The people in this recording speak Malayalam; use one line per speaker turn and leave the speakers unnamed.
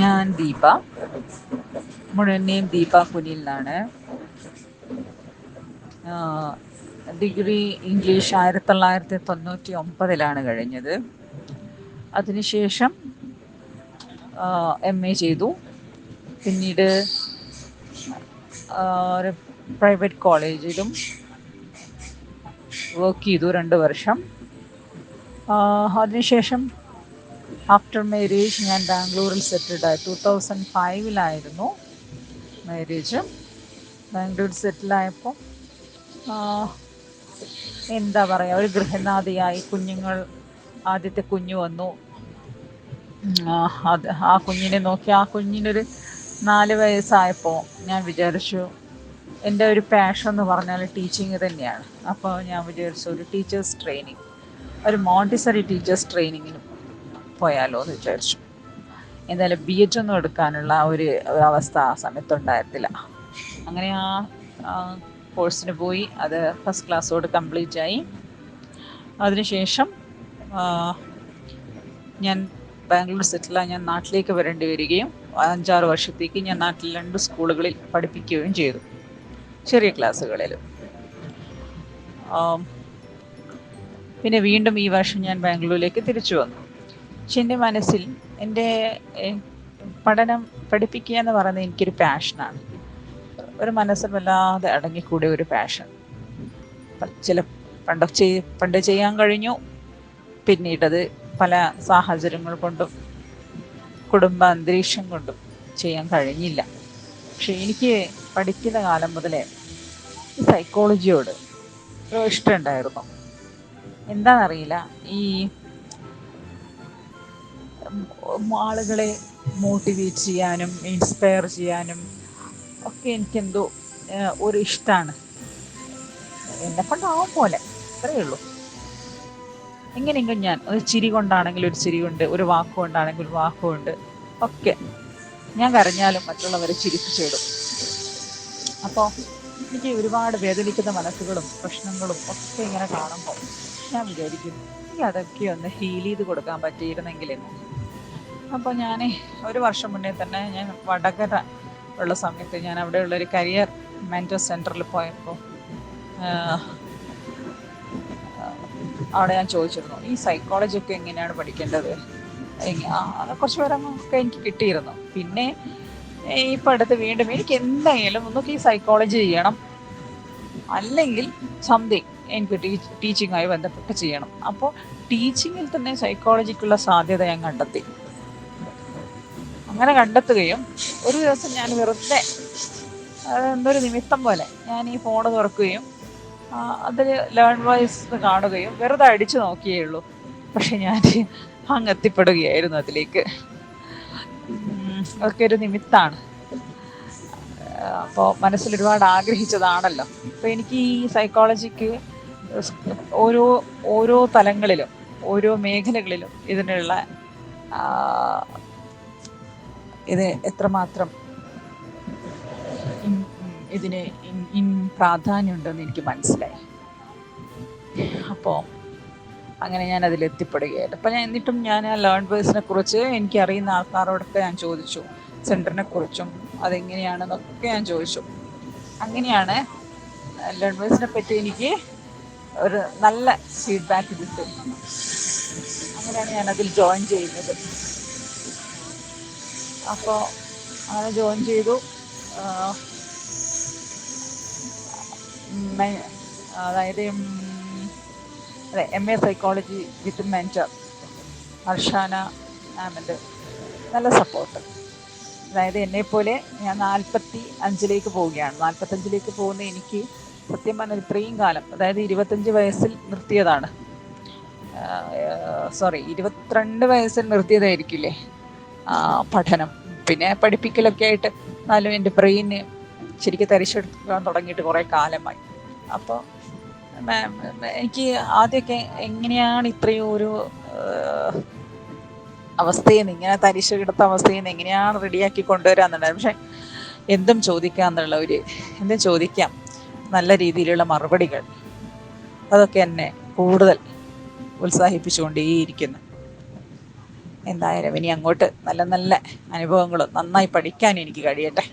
ഞാൻ ദീപ. മുഴുവൻ നെയിം ദീപ കുനിൽ എന്നാണ് ഡിഗ്രി ഇംഗ്ലീഷ് ആയിരത്തി തൊള്ളായിരത്തി തൊണ്ണൂറ്റി ഒമ്പതിലാണ് കഴിഞ്ഞത്. അതിനുശേഷം എം എ ചെയ്തു. പിന്നീട് ഒരു പ്രൈവറ്റ് കോളേജിലും വർക്ക് ചെയ്തു രണ്ട് വർഷം. അതിനുശേഷം ആഫ്റ്റർ മാരേജ് ഞാൻ ബാംഗ്ലൂരിൽ സെറ്റിൽഡ് ആയി. ടു തൗസൻഡ് ഫൈവിലായിരുന്നു മാരേജ് ബാംഗ്ലൂർ സെറ്റിലായപ്പോൾ എന്താ പറയുക ഒരു ഗൃഹനാഥിയായി കുഞ്ഞുങ്ങൾ ആദ്യത്തെ കുഞ്ഞു വന്നു. അത് ആ കുഞ്ഞിനെ നോക്കി. ആ കുഞ്ഞിനൊരു നാല് വയസ്സായപ്പോൾ ഞാൻ വിചാരിച്ചു എന്റെ ഒരു പാഷൻ എന്ന് പറഞ്ഞാൽ ടീച്ചിങ് തന്നെയാണ്. അപ്പോൾ ഞാൻ വിചാരിച്ചു ഒരു ടീച്ചേഴ്സ് ട്രെയിനിങ് ഒരു മോണ്ടിസറി ടീച്ചേഴ്സ് ട്രെയിനിങ്ങിന് പോയാലോ എന്ന് വിചാരിച്ചു. എന്തായാലും ബി എഡ് ഒന്നും എടുക്കാനുള്ള ഒരു അവസ്ഥ ആ സമയത്തുണ്ടായിരുന്നില്ല. അങ്ങനെ ആ കോഴ്സിന് പോയി അത് ഫസ്റ്റ് ക്ലാസ്സോട് കംപ്ലീറ്റ് ആയി. അതിനുശേഷം ഞാൻ ബാംഗ്ലൂർ സെറ്റിലാണ് ഞാൻ നാട്ടിലേക്ക് വരേണ്ടി വരികയും അഞ്ചാറ് വർഷത്തേക്ക് ഞാൻ നാട്ടിൽ രണ്ട് സ്കൂളുകളിൽ പഠിപ്പിക്കുകയും ചെയ്തു. ചെറിയ ക്ലാസ്സുകളിൽ പിന്നെ വീണ്ടും ഈ വർഷം ഞാൻ ബാംഗ്ലൂരിലേക്ക് തിരിച്ചു വന്നു. എന്റെ മനസ്സിൽ എന്റെ പഠനം പഠിപ്പിക്കുക എന്ന് പറയുന്നത് എനിക്കൊരു പാഷനാണ് ഒരു മനസ്സ് വല്ലാതെ അടങ്ങിക്കൂടിയ ഒരു പാഷൻ ചില പണ്ട് ചെയ് പണ്ട് ചെയ്യാൻ കഴിഞ്ഞു. പിന്നീടത് പല സാഹചര്യങ്ങൾ കൊണ്ടും കുടുംബ അന്തരീക്ഷം കൊണ്ടും ചെയ്യാൻ കഴിഞ്ഞില്ല. പക്ഷെ എനിക്ക് പഠിക്കുന്ന കാലം മുതലേ സൈക്കോളജിയോട് ഇഷ്ടമുണ്ടായിരുന്നു. എന്താണെന്നറിയില്ല. ഈ ആളുകളെ മോട്ടിവേറ്റ് ചെയ്യാനും ഇൻസ്പയർ ചെയ്യാനും ഒക്കെ എനിക്കെന്തോ ഒരു ഇഷ്ടമാണ് എന്നെ കൊണ്ടാവും പോലെ അത്രയേ ഉള്ളൂ. എങ്ങനെയെങ്കിലും ഞാൻ ഒരു ചിരി കൊണ്ടാണെങ്കിൽ ഒരു ചിരി ഉണ്ട് ഒരു വാക്ക് കൊണ്ടാണെങ്കിലും ഒരു വാക്കുകൊണ്ട് ഒക്കെ ഞാൻ കരഞ്ഞാലും മറ്റുള്ളവരെ ചിരിപ്പിച്ചിടും. അപ്പോൾ എനിക്ക് ഒരുപാട് വേദനിക്കുന്ന മനസ്സുകളും പ്രശ്നങ്ങളും ഒക്കെ ഇങ്ങനെ കാണുമ്പോൾ ഞാൻ വിചാരിക്കും എനിക്ക് അതൊക്കെ ഒന്ന് ഹീൽ ചെയ്ത് കൊടുക്കാൻ പറ്റിയിരുന്നെങ്കിലെന്ന്. അപ്പോൾ ഞാൻ ഒരു വർഷം മുന്നേ തന്നെ ഞാൻ വടകര ഉള്ള സമയത്ത് ഞാൻ അവിടെയുള്ള ഒരു കരിയർ മെന്റർ സെന്ററിൽ പോയപ്പോൾ അവിടെ ഞാൻ ചോദിച്ചിരുന്നു ഈ സൈക്കോളജി ഒക്കെ എങ്ങനെയാണ് പഠിക്കേണ്ടത്? കുറച്ച് പേരൊക്കെ എനിക്ക് കിട്ടിയിരുന്നു. പിന്നെ ഇപ്പം അടുത്ത് വീണ്ടും എനിക്ക് എന്തായാലും ഒന്നൊക്കെ ഈ സൈക്കോളജി ചെയ്യണം. അല്ലെങ്കിൽ സംതിങ് എനിക്ക് ടീച്ച് ടീച്ചിങ്ങുമായി ബന്ധപ്പെട്ട് ചെയ്യണം. അപ്പോൾ ടീച്ചിങ്ങിൽ തന്നെ സൈക്കോളജിക്കുള്ള സാധ്യത ഞാൻ കണ്ടെത്തി. അങ്ങനെ കണ്ടെത്തുകയും ഒരു ദിവസം ഞാൻ വെറുതെ എന്തൊരു നിമിത്തം പോലെ ഞാൻ ഈ ഫോൺ തുറക്കുകയും അതിൽ ലേൺ വോയിസ് കാണുകയും വെറുതെ അടിച്ചു നോക്കിയേ ഉള്ളൂ. പക്ഷെ ഞാൻ അങ്ങ് എത്തിപ്പെടുകയായിരുന്നു അതിലേക്ക്. അതൊക്കെ ഒരു നിമിത്താണ്. അപ്പോൾ മനസ്സിൽ ഒരുപാട് ആഗ്രഹിച്ചതാണല്ലോ. അപ്പോൾ എനിക്ക് ഈ സൈക്കോളജിക്ക് ഓരോ ഓരോ തലങ്ങളിലും ഓരോ മേഖലകളിലും ഇതിനുള്ള ഇത് എത്രമാത്രം ഇതിന് പ്രാധാന്യമുണ്ടെന്ന് എനിക്ക് മനസ്സിലായി. അപ്പോൾ അങ്ങനെ ഞാൻ അതിൽ എത്തിപ്പെടുകയായിരുന്നു. അപ്പോൾ ഞാൻ എന്നിട്ടും ഞാൻ ആ ലേൺ ബേഴ്സിനെ കുറിച്ച് എനിക്ക് അറിയുന്ന ആൾക്കാരോടൊക്കെ ഞാൻ ചോദിച്ചു. സെന്ററിനെ കുറിച്ചും അതെങ്ങനെയാണെന്നൊക്കെ ഞാൻ ചോദിച്ചു. അങ്ങനെയാണ് ലേൺ ബേഴ്സിനെ പറ്റി എനിക്ക് ഒരു നല്ല ഫീഡ്ബാക്ക് കിട്ടും. അങ്ങനെയാണ് ഞാൻ അതിൽ ജോയിൻ ചെയ്യുന്നത്. അപ്പോൾ അങ്ങനെ ജോയിൻ ചെയ്തു. അതായത് അതെ M A psychology with mentor Arshana മാമിന്റെ നല്ല സപ്പോർട്ട് അതായത് എന്നെപ്പോലെ ഞാൻ നാൽപ്പത്തി അഞ്ചിലേക്ക് പോവുകയാണ്. നാൽപ്പത്തഞ്ചിലേക്ക് പോകുന്ന എനിക്ക് സത്യം പറഞ്ഞാൽ ഇത്രയും കാലം അതായത് ഇരുപത്തഞ്ച് വയസ്സിൽ നിർത്തിയതാണ്. സോറി ഇരുപത്തിരണ്ട് വയസ്സിൽ നിർത്തിയതായിരിക്കില്ലേ? പഠനം. പിന്നെ പഠിപ്പിക്കലൊക്കെ ആയിട്ട് എന്നാലും എന്റെ ബ്രെയിന് ശരിക്കും തരിച്ചെടുക്കാൻ തുടങ്ങിയിട്ട് കുറേ കാലമായി. അപ്പോൾ എനിക്ക് ആദ്യമൊക്കെ എങ്ങനെയാണ് ഇത്രയും ഒരു അവസ്ഥയിൽ നിന്ന് ഇങ്ങനെ തരിശെടുത്ത അവസ്ഥയിൽ നിന്ന് എങ്ങനെയാണ് റെഡിയാക്കി കൊണ്ടുവരാന്നുണ്ടായിരുന്നു പക്ഷെ എന്തും ചോദിക്കാന്നുള്ള ഒരു എന്തും ചോദിക്കാം. നല്ല രീതിയിലുള്ള മറുപടികൾ. അതൊക്കെ എന്നെ കൂടുതൽ ഉത്സാഹിപ്പിച്ചുകൊണ്ടേയിരിക്കുന്നു. എന്തായാലും ഇനി അങ്ങോട്ട് നല്ല നല്ല അനുഭവങ്ങളും നന്നായി പഠിക്കാൻ എനിക്ക് കഴിയട്ടെ.